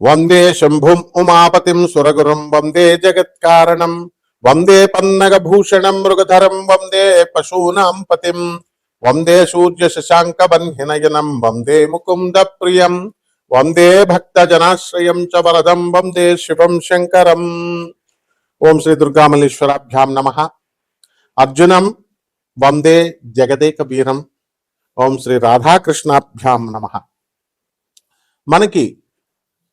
వందే శంభుం ఉమాపతిం సురగురుం వందే జగత్కారణం వందే పన్నగభూషణం మృగధరం వందే పశూనాం పతిం వందే సూర్య శశాంక బన్హినయనం వందే ముకుంద ప్రియం వందే భక్త జనాశ్రయం చ వరదం వందే శివం శంకరం ఓం శ్రీ దుర్గామల్లేశ్వరాభ్యాం నమ అర్జునం వందే జగదేక వీరం ఓం శ్రీ రాధాకృష్ణాభ్యాం నమ మనకి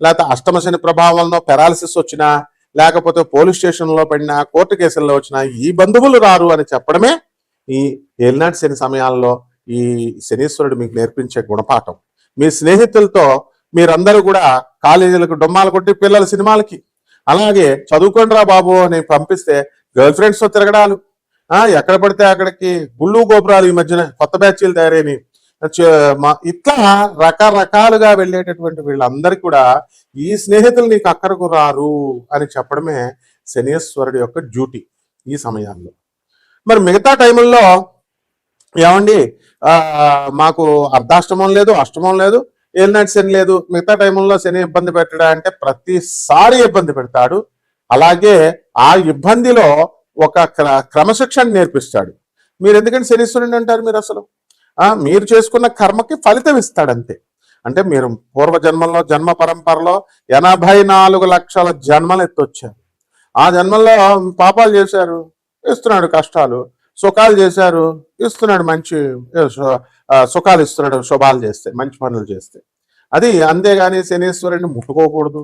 లేకపోతే అష్టమ శని ప్రభావం వలన పెరాలసిస్ వచ్చినా లేకపోతే పోలీస్ స్టేషన్లో పడినా కోర్టు కేసుల్లో వచ్చినా ఈ బంధువులు రారు అని చెప్పడమే ఈ ఏలినాటి శని సమయాల్లో ఈ శనీశ్వరుడు మీకు నేర్పించే గుణపాఠం. మీ స్నేహితులతో మీరందరూ కూడా కాలేజీలకు డొమ్మాలు కొట్టి పిల్లల సినిమాలకి అలాగే చదువుకోండి రా బాబు అని పంపిస్తే గర్ల్ ఫ్రెండ్స్తో తిరగడాలు. ఎక్కడ పడితే అక్కడికి గుళ్ళు గోపురాలు ఈ మధ్యన కొత్త బ్యాచ్లు తయారైనవి. ఇట్లా రకరకాలుగా వెళ్ళేటటువంటి వీళ్ళందరికీ కూడా ఈ స్నేహితులు నీకు అక్కడకు రారు అని చెప్పడమే శనీశ్వరుడి యొక్క డ్యూటీ ఈ సమయాల్లో. మరి మిగతా టైముల్లో ఏమండి? మాకు అర్ధాష్టమం లేదు అష్టమం లేదు ఏలినాటి శని లేదు. మిగతా టైంలో శని ఇబ్బంది పెట్టడా అంటే ప్రతిసారి ఇబ్బంది పెడతాడు. అలాగే ఆ ఇబ్బందిలో ఒక క్ర- క్రమశిక్షణ నేర్పిస్తాడు. మీరు ఎందుకంటే శనీశ్వరుని అంటారు మీరు అసలు మీరు చేసుకున్న కర్మకి ఫలితం ఇస్తాడంతే. అంటే మీరు పూర్వజన్మల్లో జన్మ పరంపరలో ఎనభై నాలుగు లక్షల జన్మలు ఎత్తొచ్చారు. ఆ జన్మల్లో పాపాలు చేశారు ఇస్తున్నాడు కష్టాలు సుఖాలు చేశారు ఇస్తున్నాడు మంచి సుఖాలు ఇస్తున్నాడు శుభాలు చేస్తే మంచి పనులు చేస్తే. అది అంతేగాని శనీశ్వరుడిని ముట్టుకోకూడదు.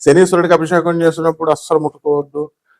శనీశ్వరుడికి అభిషేకం చేసినప్పుడు అస్సలు ముట్టుకోవద్దు.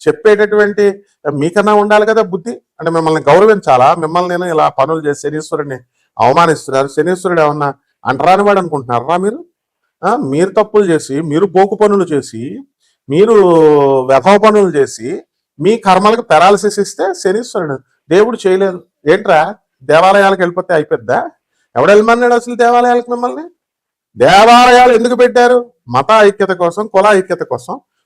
చెప్పేటటువంటి మీకన్నా ఉండాలి కదా బుద్ధి. అంటే మిమ్మల్ని గౌరవించాలా? మిమ్మల్ని నేను ఇలా పనులు చేసి శనీశ్వరుడిని అవమానిస్తున్నారు శనీశ్వరుడు ఏమన్నా అంటరాని వాడు అనుకుంటున్నారా మీరు? మీరు తప్పులు చేసి మీరు బోకు పనులు చేసి మీరు వ్యభవ పనులు చేసి మీ కర్మలకు పెరాలసిస్ ఇస్తే శనీశ్వరుడు. దేవుడు చేయలేదు. ఏంట్రా? దేవాలయాలకు వెళ్ళిపోతే అయిపోద్దా? ఎవడు వెళ్ళమన్నాడు అసలు దేవాలయాలకు మిమ్మల్ని? దేవాలయాలు ఎందుకు పెట్టారు? మత ఐక్యత కోసం కుల ఐక్యత కోసం.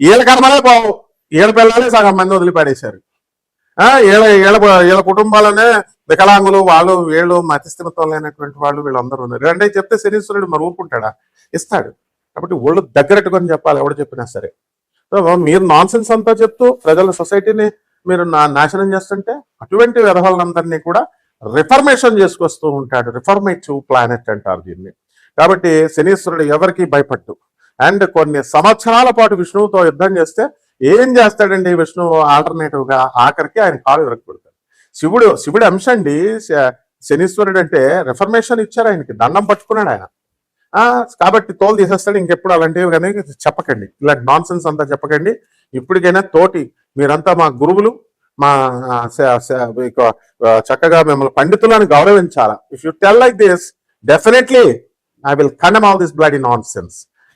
వీళ్ళ కర్మలే పోవు. వీళ్ళ పిల్లలే సగం మంది వదిలిపడేశారు. ఆ వీళ్ళ వీళ్ళ వీళ్ళ కుటుంబాలనే వికలాంగులు వాళ్ళు వీళ్ళు మతిస్థిమితం లేనటువంటి వాళ్ళు వీళ్ళందరూ ఉన్నారు. అంటే చెప్తే శనీశ్వరుడు మరి ఊరుకుంటాడా? ఇస్తాడు. కాబట్టి ఒళ్ళు దగ్గరట్టుకొని చెప్పాలి ఎవడు చెప్పినా సరే. సో మీరు నాన్ సెన్స్ అంతా చెప్తూ ప్రజల సొసైటీని మీరు నా- నాశనం చేస్తుంటే అటువంటి విధవాళ్ళందరినీ కూడా రిఫర్మేషన్ చేసుకొస్తూ ఉంటాడు. రిఫర్మేటివ్ ప్లానెట్ అంటారు దీన్ని. కాబట్టి శనీశ్వరుడు ఎవరికి భయపట్టు. అండ్ కొన్ని సంవత్సరాల పాటు విష్ణువుతో యుద్ధం చేస్తే ఏం చేస్తాడండి విష్ణువు ఆల్టర్నేటివ్గా ఆఖరికి ఆయన కాలు విరగొడతాడు. శివుడు శివుడు అంశ అండి శ- శనీశ్వరుడు అంటే రిఫర్మేషన్ ఇచ్చారు ఆయనకి. దండం పట్టుకున్నాడు ఆయన. కాబట్టి తోలు తీసేస్తాడు ఇంకెప్పుడు అలాంటివి కానీ చెప్పకండి. ఇలాంటి నాన్ సెన్స్ అంతా చెప్పకండి. ఇప్పటికైనా తోటి మీరంతా మా గురువులు మా చక్కగా మిమ్మల్ని పండితులను గౌరవించాలా? If you tell like this definitely I will condemn all this bloody nonsense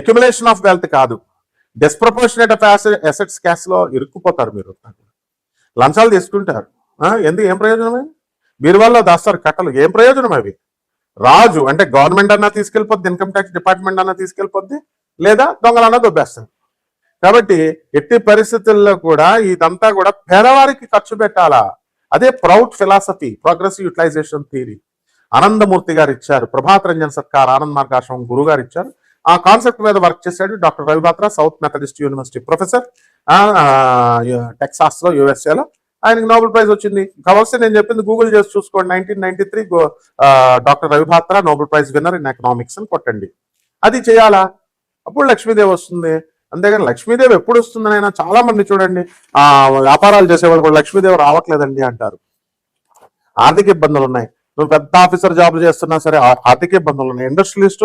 accumulation of wealth కాదు. డెస్ప్రపోర్షనేట్ ఆఫ్ అసెట్స్ క్యాష్లో ఇరుక్కుపోతారు మీరు. లంచాలు తీసుకుంటారు. ఎందుకు? ఏం ప్రయోజనమే? బీరువాల్లో దాస్తారు కట్టలు. ఏం ప్రయోజనం అవి? రాజు అంటే గవర్నమెంట్ అన్నా తీసుకెళ్ళిపోద్ది ఇన్కమ్ ట్యాక్స్ డిపార్ట్మెంట్ అన్నా తీసుకెళ్ళిపోద్ది లేదా దొంగలన్నా దొబ్బేస్తారు. కాబట్టి ఎట్టి పరిస్థితుల్లో కూడా ఇదంతా కూడా పేదవారికి ఖర్చు పెట్టాలా? అదే PROUT philosophy progressive utilization theory Anandamurti గారు ఇచ్చారు ప్రభాత్ రంజన్ సర్కార్ ఆనంద్ మార్గాశ్రమం గురువు గారు ఇచ్చారు. ఆ కాన్సెప్ట్ మీద వర్క్ చేశాడు doctor Ravi Batra South Methodist University professor టెక్సాస్లో యూఎస్ఏలో. USA ఆయనకి నోబెల్ ప్రైజ్ వచ్చింది. కావాల్సి నేను చెప్పింది గూగుల్ చేసి చూసుకోండి. Nineteen ninety three doctor Ravi Batra Nobel prize winner in economics అని కొట్టండి. అది చేయాలా? అప్పుడు లక్ష్మీదేవి వస్తుంది. అంతేగాని లక్ష్మీదేవి ఎప్పుడు వస్తుందని అయినా చాలా మంది చూడండి. ఆ వ్యాపారాలు చేసేవాళ్ళు కూడా లక్ష్మీదేవి రావట్లేదండి అంటారు. ఆర్థిక ఇబ్బందులు ఉన్నాయి. నువ్వు పెద్ద ఆఫీసర్ జాబ్ చేస్తున్నా సరే ఆ- ఆర్థిక ఇబ్బందులు ఉన్నాయి. ఇండస్ట్రియలిస్ట్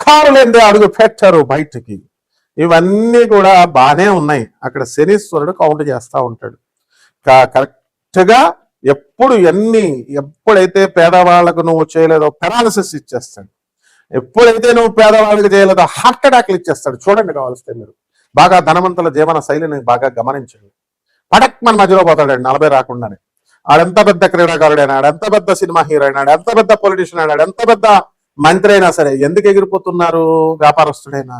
కారు లేనిదే అడుగు పెట్టారు బయటికి. ఇవన్నీ కూడా బాగానే ఉన్నాయి. అక్కడ శనీశ్వరుడు కౌంట్ చేస్తా ఉంటాడు. కరెక్ట్గా ఎప్పుడు ఎన్ని ఎప్పుడైతే పేదవాళ్ళకు నువ్వు చేయలేదో పెరాలసిస్ ఇచ్చేస్తాడు. ఎప్పుడైతే నువ్వు పేదవాళ్ళకి చేయలేదో హార్ట్ అటాక్లు ఇచ్చేస్తాడు. చూడండి కావాల్స్తే మీరు. బాగా ధనవంతుల జీవన శైలిని బాగా గమనించండి పడక్ మన మధ్యలో పోతాడండి నలభై రాకుండానే. ఆడెంత పెద్ద క్రీడాకారుడైనా ఆడెంత పెద్ద సినిమా హీరో అయినాడు ఎంత పెద్ద పొలిటీషియన్ అయినాడు ఎంత పెద్ద మంత్రి అయినా సరే ఎందుకు ఎగిరిపోతున్నారు? వ్యాపారస్తుడైనా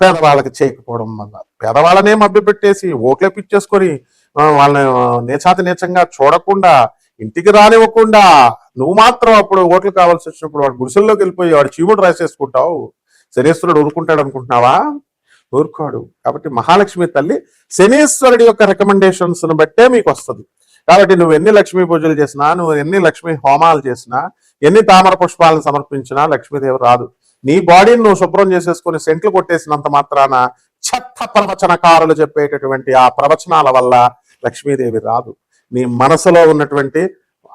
పేదవాళ్ళకి చేయకపోవడం వల్ల. పేదవాళ్ళనే మభ్యపెట్టేసి ఓట్లే పిచ్చేసుకొని వాళ్ళని నేచాతి నీచంగా చూడకుండా ఇంటికి రానివ్వకుండా నువ్వు మాత్రం అప్పుడు ఓట్లు కావాల్సి వచ్చినప్పుడు వాడు గుడిసెల్లోకి వెళ్ళిపోయి వాడు చీముడు రాసేసుకుంటావు. శనీశ్వరుడు ఊరుకుంటాడు అనుకుంటున్నావా? ఊరుకోడు. కాబట్టి మహాలక్ష్మి తల్లి శనీశ్వరుడి యొక్క రికమెండేషన్స్ను బట్టే మీకు వస్తుంది. కాబట్టి నువ్వు ఎన్ని లక్ష్మీ పూజలు చేసినా నువ్వు ఎన్ని లక్ష్మీ హోమాలు చేసినా ఎన్ని తామర పుష్పాలను సమర్పించినా లక్ష్మీదేవి రాదు. నీ బాడీని నువ్వు శుభ్రం చేసేసుకొని సెంట్లు కొట్టేసినంత మాత్రాన చెత్త ప్రవచనకారులు చెప్పేటటువంటి ఆ ప్రవచనాల వల్ల లక్ష్మీదేవి రాదు. నీ మనసులో ఉన్నటువంటి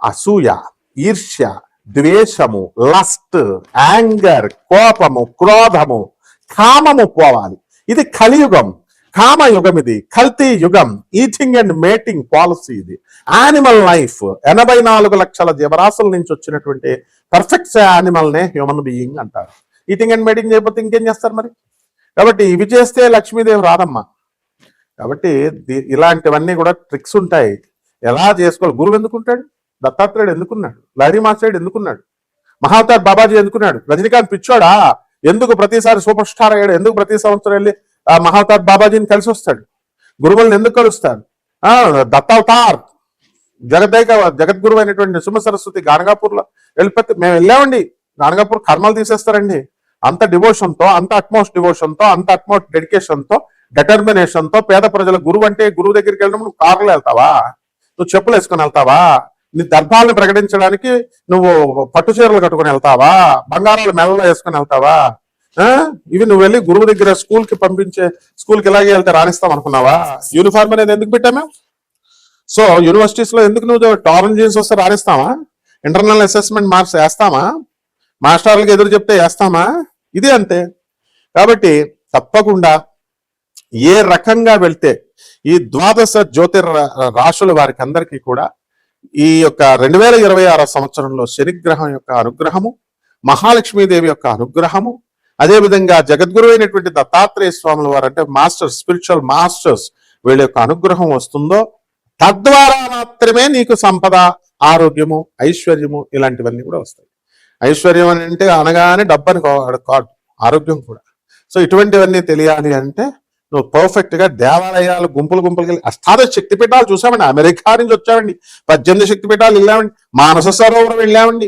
అసూయ ఈర్ష్య ద్వేషము లస్ట్ యాంగర్ కోపము క్రోధము కామము పోవాలి. ఇది కలియుగం. కామయుగం ఇది కల్తీ యుగం ఈటింగ్ అండ్ మేటింగ్ పాలసీ ఇది. యానిమల్ లైఫ్ ఎనభై నాలుగు లక్షల జీవరాశుల నుంచి వచ్చినటువంటి పర్ఫెక్ట్ యానిమల్నే హ్యూమన్ బీయింగ్ అంటారు. ఈటింగ్ అండ్ మేటింగ్ చేయకపోతే ఇంకేం చేస్తారు మరి? కాబట్టి ఇవి చేస్తే లక్ష్మీదేవి రాదమ్మా. కాబట్టి ఇలాంటివన్నీ కూడా ట్రిక్స్ ఉంటాయి. ఎలా చేసుకోవాలి? గురువు ఎందుకుంటాడు? దత్తాత్రేయుడు ఎందుకున్నాడు? లహరి మాస్టర్డు ఎందుకున్నాడు? మహావతార్ బాబాజీ ఎందుకున్నాడు? రజనీకాంత్ పిచ్చోడా? ఎందుకు ప్రతిసారి సూపర్ స్టార్ అయ్యాడు? ఎందుకు ప్రతి సంవత్సరం వెళ్ళి ఆ మహావతార్ బాబాజీని కలిసి వస్తాడు. గురువులను ఎందుకు కలుస్తాడు? ఆ దత్తావతార్ జగదైక జగద్గురు అయినటువంటి నృసింహ సరస్వతి గానగాపూర్లో వెళ్ళిపోతే మేము వెళ్ళామండి. గానగాపూర్ కర్మలు తీసేస్తారండి. అంత డివోషన్తో అంత అట్మోస్ట్ డివోషన్తో అంత అట్మోస్ట్ డెడికేషన్తో తో పేద ప్రజల గురువు అంటే గురువు దగ్గరికి వెళ్ళడం నువ్వు కారులో వెళ్తావా? నువ్వు చెప్పులు వేసుకొని వెళ్తావా? నీ దర్భాలను ప్రకటించడానికి నువ్వు పట్టు చీరలు కట్టుకొని వెళ్తావా? బంగారాలు మెల్లలో వేసుకొని వెళ్తావా? ఇవి నువ్వు వెళ్ళి గురువు దగ్గర స్కూల్కి పంపించే స్కూల్కి ఇలాగే వెళ్తే రాణిస్తాం అనుకున్నావా? యూనిఫామ్ అనేది ఎందుకు పెట్టాము? సో యూనివర్సిటీస్లో ఎందుకు నువ్వు టారన్ జీన్స్ వస్తే రాణిస్తావా? ఇంటర్నల్ అసెస్మెంట్ మార్క్స్ వేస్తామా? మాస్టర్లకు ఎదురు చెప్తే వేస్తామా? ఇది అంతే. కాబట్టి తప్పకుండా ఏ రకంగా వెళ్తే ఈ ద్వాదశ జ్యోతిర్ రాశుల వారికి అందరికీ కూడా ఈ యొక్క రెండు వేల ఇరవై ఆరో సంవత్సరంలో శనిగ్రహం యొక్క అనుగ్రహము మహాలక్ష్మీదేవి యొక్క అనుగ్రహము అదేవిధంగా జగద్గురు అయినటువంటి దత్తాత్రేయ స్వాముల వారు అంటే మాస్టర్స్ స్పిరిచువల్ మాస్టర్స్ వీళ్ళ యొక్క అనుగ్రహం వస్తుందో తద్వారా మాత్రమే నీకు సంపద ఆరోగ్యము ఐశ్వర్యము ఇలాంటివన్నీ కూడా వస్తాయి. ఐశ్వర్యం అని అంటే అనగానే డబ్బని కాదు ఆరోగ్యం కూడా. సో ఇటువంటివన్నీ తెలియాలి అంటే నువ్వు పర్ఫెక్ట్గా దేవాలయాలు గుంపులు గుంపులు వెళ్ళి అష్టాదశ శక్తి పీఠాలు చూసామండి. అమెరికా నుంచి వచ్చామండి. పద్దెనిమిది శక్తిపీఠాలు వెళ్ళామండి. మానస సరోవరం వెళ్ళామండి.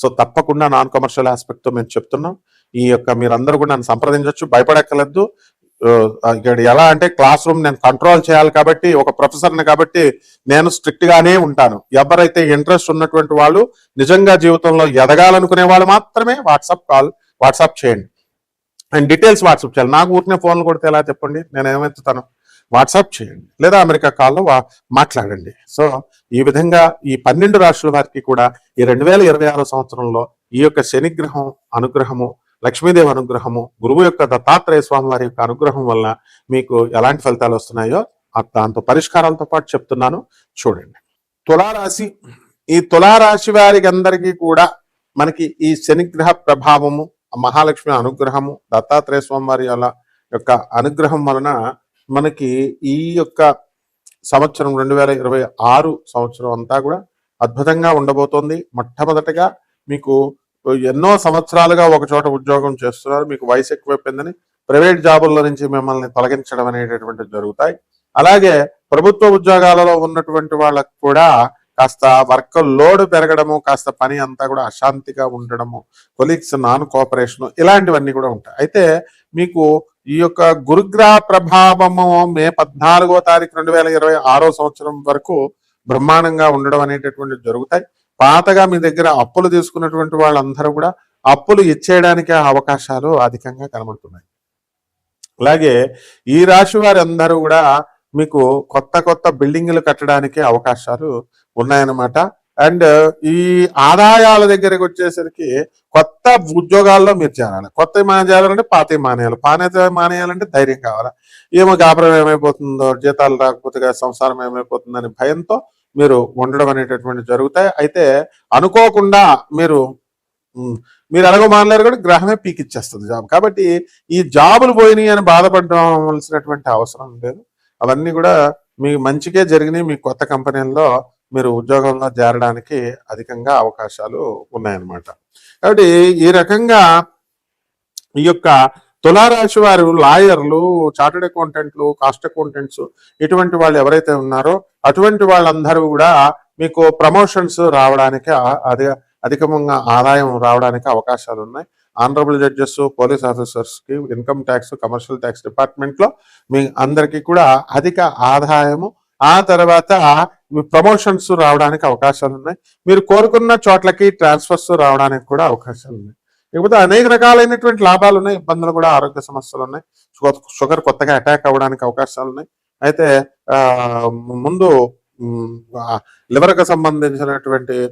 సో తప్పకుండా నాన్ కమర్షియల్ ఆస్పెక్ట్తో మేము చెప్తున్నాం. ఈ యొక్క మీరందరూ కూడా నన్ను సంప్రదించవచ్చు భయపడక్కర్లేదు. ఇక్కడ ఎలా అంటే క్లాస్ రూమ్ నేను కంట్రోల్ చేయాలి కాబట్టి ఒక ప్రొఫెసర్ని కాబట్టి నేను స్ట్రిక్ట్ గానే ఉంటాను. ఎవరైతే ఇంట్రెస్ట్ ఉన్నటువంటి వాళ్ళు నిజంగా జీవితంలో ఎదగాలనుకునే వాళ్ళు మాత్రమే వాట్సాప్ కాల్ వాట్సాప్ చేయండి. అండ్ డీటెయిల్స్ వాట్సాప్ చేయాలి. నాకు ఊరికే ఫోన్లు కొడితే ఎలా చెప్పండి? నేను ఏమెత్తుతాను? వాట్సాప్ చేయండి లేదా అమెరికా కాల్లో మాట్లాడండి. సో ఈ విధంగా ఈ పన్నెండు రాష్ట్రాల వారికి కూడా ఈ రెండు వేల ఇరవై ఆరో సంవత్సరంలో ఈ యొక్క శనిగ్రహం అనుగ్రహము లక్ష్మీదేవి అనుగ్రహము గురువు యొక్క దత్తాత్రేయ స్వామి వారి యొక్క అనుగ్రహం వల్ల మీకు ఎలాంటి ఫలితాలు వస్తున్నాయో దాంతో పరిష్కారాలతో పాటు చెప్తున్నాను. చూడండి. తులారాశి. ఈ తులారాశి వారికి అందరికీ కూడా మనకి ఈ శనిగ్రహ ప్రభావము మహాలక్ష్మి అనుగ్రహము దత్తాత్రేయ స్వామి వారి యొక్క అనుగ్రహం వలన మనకి ఈ యొక్క సంవత్సరం రెండు వేల ఇరవై ఆరు సంవత్సరం అంతా కూడా అద్భుతంగా ఉండబోతోంది. మొట్టమొదటగా మీకు ఎన్నో సంవత్సరాలుగా ఒక చోట ఉద్యోగం చేస్తున్నారు. మీకు వయసు ఎక్కువైపోయిందని ప్రైవేట్ జాబుల్లో నుంచి మిమ్మల్ని తొలగించడం అనేటటువంటి జరుగుతాయి. అలాగే ప్రభుత్వ ఉద్యోగాలలో ఉన్నటువంటి వాళ్ళకు కూడా కాస్త వర్క్ లోడ్ పెరగడము కాస్త పని అంతా కూడా అశాంతిగా ఉండడము కొలీగ్స్ నాన్ కోఆపరేషన్ ఇలాంటివన్నీ కూడా ఉంటాయి. అయితే మీకు ఈ యొక్క గురుగ్రహ ప్రభావము మే పద్నాలుగో తారీఖు రెండు వేల ఇరవై ఆరో సంవత్సరం వరకు బ్రహ్మాండంగా ఉండడం అనేటటువంటి జరుగుతాయి. పాతగా మీ దగ్గర అప్పులు తీసుకున్నటువంటి వాళ్ళందరూ కూడా అప్పులు ఇచ్చేయడానికి అవకాశాలు అధికంగా కనబడుతున్నాయి. అలాగే ఈ రాశి వారి అందరూ కూడా మీకు కొత్త కొత్త బిల్డింగ్లు కట్టడానికి అవకాశాలు ఉన్నాయన్నమాట. అండ్ ఈ ఆదాయాల దగ్గరికి వచ్చేసరికి కొత్త ఉద్యోగాల్లో మీరు చేరాలి. కొత్త మానే చేయాలంటే పాత మానేయాలి. పాత మానేయాలంటే ధైర్యం కావాలి. ఏమో గాబరం ఏమైపోతుందో జీతాలు రాకపోతే సంసారం ఏమైపోతుందని భయంతో మీరు ఉండడం అనేటటువంటి జరుగుతాయి. అయితే అనుకోకుండా మీరు మీరు ఎలాగో మానలేరు కూడా గ్రహమే పీకిచ్చేస్తుంది జాబ్. కాబట్టి ఈ జాబులు పోయినాయి అని బాధపడవలసినటువంటి అవసరం లేదు. అవన్నీ కూడా మీ మంచిగా జరిగినాయి. మీ కొత్త కంపెనీల్లో మీరు ఉద్యోగంలో చేరడానికి అధికంగా అవకాశాలు ఉన్నాయన్నమాట. కాబట్టి ఈ రకంగా ఈ యొక్క తులారాశి వారు లాయర్లు చార్టెడ్ అకౌంటెంట్లు కాస్ట్ అకౌంటెంట్స్ ఇటువంటి వాళ్ళు ఎవరైతే ఉన్నారో అటువంటి వాళ్ళందరూ కూడా మీకు ప్రమోషన్స్ రావడానికి ఆ- అధికంగా ఆదాయం రావడానికి అవకాశాలు ఉన్నాయి. ఆనరబుల్ జడ్జెస్ పోలీస్ ఆఫీసర్స్కి ఇన్కమ్ ట్యాక్స్ కమర్షియల్ ట్యాక్స్ డిపార్ట్మెంట్లో మీ అందరికీ కూడా అధిక ఆదాయము ఆ తర్వాత ప్రమోషన్స్ రావడానికి అవకాశాలు ఉన్నాయి. మీరు కోరుకున్న చోట్లకి ట్రాన్స్ఫర్స్ రావడానికి కూడా అవకాశాలు ఉన్నాయి. లేకపోతే అనేక రకాలైనటువంటి లాభాలు ఉన్నాయి. ఇబ్బందులు కూడా ఆరోగ్య సమస్యలు ఉన్నాయి. షుగర్- కొత్తగా అటాక్ అవ్వడానికి అవకాశాలు ఉన్నాయి. అయితే ముందు లివర్కి సంబంధించినటువంటి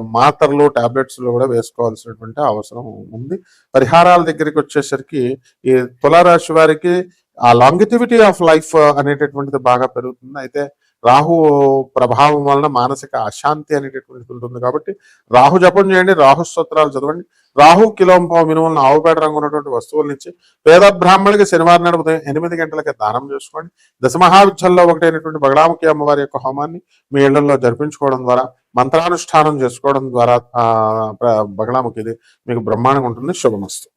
మాత్రలు టాబ్లెట్స్ కూడా వేసుకోవాల్సినటువంటి అవసరం ఉంది. పరిహారాల దగ్గరికి వచ్చేసరికి ఈ తులారాశి వారికి ఆ లాంగిటివిటీ ఆఫ్ లైఫ్ అనేటటువంటిది బాగా పెరుగుతుంది. అయితే రాహు ప్రభావం వలన మానసిక అశాంతి అనేటటువంటిది ఉంటుంది కాబట్టి రాహు జపం చేయండి రాహు స్తోత్రాలు చదవండి. రాహు కిలోంపావు మినుములను ఆవుపేట రంగు ఉన్నటువంటి వస్తువుల నుంచి పేద బ్రాహ్మణులకి శనివారం నాడు ఉదయం ఎనిమిది గంటలకి దానం చేసుకోండి. దశమహావిద్యల్లో ఒకటైనటువంటి బగడాముఖి అమ్మవారి యొక్క హోమాన్ని మీ ఇళ్ళలో జరిపించుకోవడం ద్వారా మంత్రానుష్ఠానం చేసుకోవడం ద్వారా ఆ బగడాముఖిది మీకు బ్రహ్మాండంగా ఉంటుంది. శుభమస్తు.